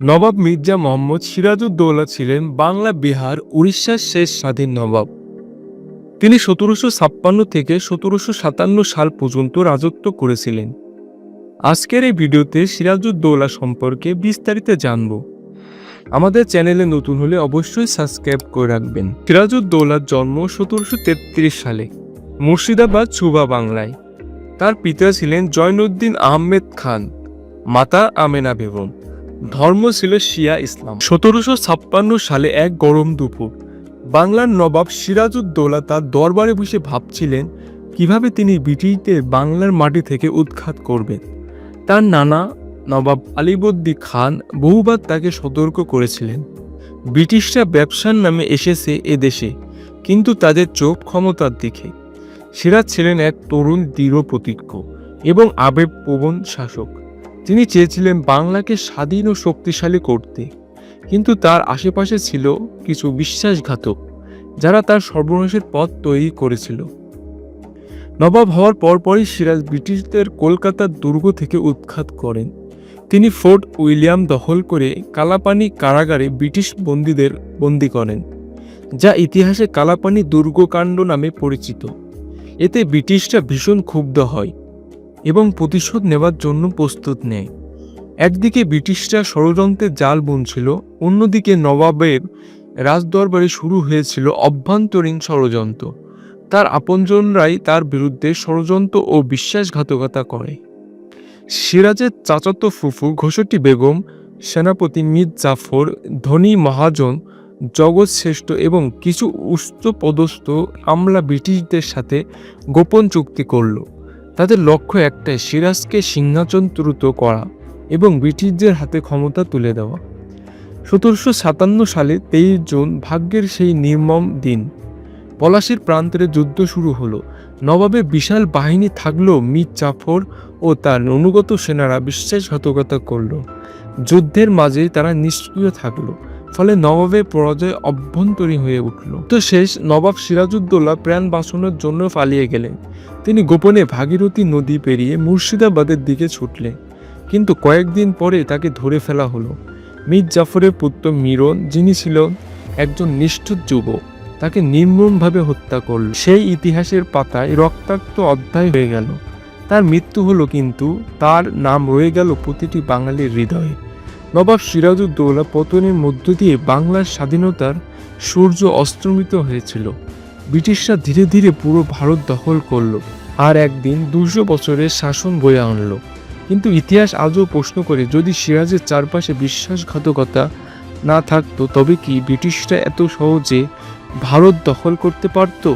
নবাব মির্জা মোহাম্মদ সিরাজউদ্দৌলা ছিলেন বাংলা, বিহার, উড়িষ্যার শেষ স্বাধীন নবাব। তিনি সতেরোশো ছাপ্পান্ন থেকে সতেরোশো সাতান্ন সাল পর্যন্ত রাজত্ব করেছিলেন। আজকের এই ভিডিওতে সিরাজউদ্দৌলা সম্পর্কে বিস্তারিত জানব। আমাদের চ্যানেলে নতুন হলে অবশ্যই সাবস্ক্রাইব করে রাখবেন। সিরাজউদ্দৌলার জন্ম সতেরোশো তেত্রিশ সালে মুর্শিদাবাদ, সুবা বাংলায়। তার পিতা ছিলেন জয়নুদ্দিন আহমেদ খান, মাতা আমেনা বেগম। ধর্ম ছিল শিয়া ইসলাম। সতেরোশো ছাপ্পান্ন সালে এক গরম দুপুর, বাংলার নবাব সিরাজউদ্দৌলা তার দরবারে বসে ভাবছিলেন কীভাবে তিনি ব্রিটিশদের বাংলার মাটি থেকে উৎখাত করবেন। তার নানা নবাব আলিবদ্দি খান বহুবার তাকে সতর্ক করেছিলেন। ব্রিটিশরা ব্যবসার নামে এসেছে এ দেশে, কিন্তু তাদের চোখ ক্ষমতার দিকে। সিরাজ ছিলেন এক তরুণ দৃঢ় প্রতিজ্ঞ এবং আবেগপ্রবণ শাসক। তিনি চেয়েছিলেন বাংলাকে স্বাধীন ও শক্তিশালী করতে। কিন্তু তার আশেপাশে ছিল কিছু বিশ্বাসঘাতক, যারা তার সর্বনাশের পথ তৈরি করেছিল। নবাব হওয়ার পরপরই সিরাজ ব্রিটিশদের কলকাতার দুর্গ থেকে উৎখাত করেন। তিনি ফোর্ট উইলিয়াম দখল করে কালাপানি কারাগারে ব্রিটিশ বন্দীদের বন্দী করেন, যা ইতিহাসে কালাপানি দুর্গকাণ্ড নামে পরিচিত। এতে ব্রিটিশরা ভীষণ ক্ষুব্ধ হয়। এবং প্রতিশোধ নেওয়ার জন্য প্রস্তুত নেয় একদিকে ব্রিটিশরা ষড়যন্ত্রের জাল বুনছিল, অন্যদিকে নবাবের রাজদরবারে শুরু হয়েছিল অভ্যন্তরীণ ষড়যন্ত্র। তার আপনজনরাই তার বিরুদ্ধে ষড়যন্ত্র ও বিশ্বাসঘাতকতা করে। সিরাজের চাচাতো ফুফু ঘোষটি বেগম, সেনাপতি মির জাফর, ধনী মহাজন, জগৎ শ্রেষ্ঠ এবং কিছু উচ্চপদস্থ আমলা ব্রিটিশদের সাথে গোপন চুক্তি করল। তাদের লক্ষ্য একটাই, সিরাজকে সিংহাসনচ্যুত করা এবং ব্রিটিশদের হাতে ক্ষমতা তুলে দেওয়া। সতেরোশো সাতান্ন সালে তেইশ জুন, ভাগ্যের সেই নির্মম দিন। পলাশির প্রান্তরে যুদ্ধ শুরু হলো। নবাবে বিশাল বাহিনী থাকলেও মীর জাফর ও তার অনুগত সেনারা বিশ্বাসঘাতকতা করল। যুদ্ধের মাঝে তারা নিষ্ক্রিয় থাকল। ফলে নবাবের পরাজয় অভ্যন্তরীণ হয়ে উঠল। তো শেষ, নবাব সিরাজউদ্দৌলা প্রাণ বাঁচানোর জন্য পালিয়ে গেলেন। তিনি গোপনে ভাগীরথী নদী পেরিয়ে মুর্শিদাবাদের দিকে ছুটলেন। কিন্তু কয়েকদিন পরে তাকে ধরে ফেলা হলো। মীর জাফরের পুত্র মিরন, যিনি ছিল একজন নিষ্ঠুর যুবক, তাকে নির্মমভাবে হত্যা করল। সেই ইতিহাসের পাতায় রক্তাক্ত অধ্যায় হয়ে গেল। তার মৃত্যু হলো কিন্তু তার নাম রয়ে গেল প্রতিটি বাঙালির হৃদয়ে। নবাব সিরাজউদ্দৌলা পতনের মধ্য দিয়ে বাংলার স্বাধীনতার সূর্য অস্তমিত হয়েছিল। ব্রিটিশরা ধীরে ধীরে পুরো ভারত দখল করল আর একদিন দুশো বছরের শাসন বয়ে আনলো। কিন্তু ইতিহাস আজও প্রশ্ন করে, যদি সিরাজের চারপাশে বিশ্বাসঘাতকতা না থাকতো, তবে কি ব্রিটিশরা এত সহজে ভারত দখল করতে পারতো?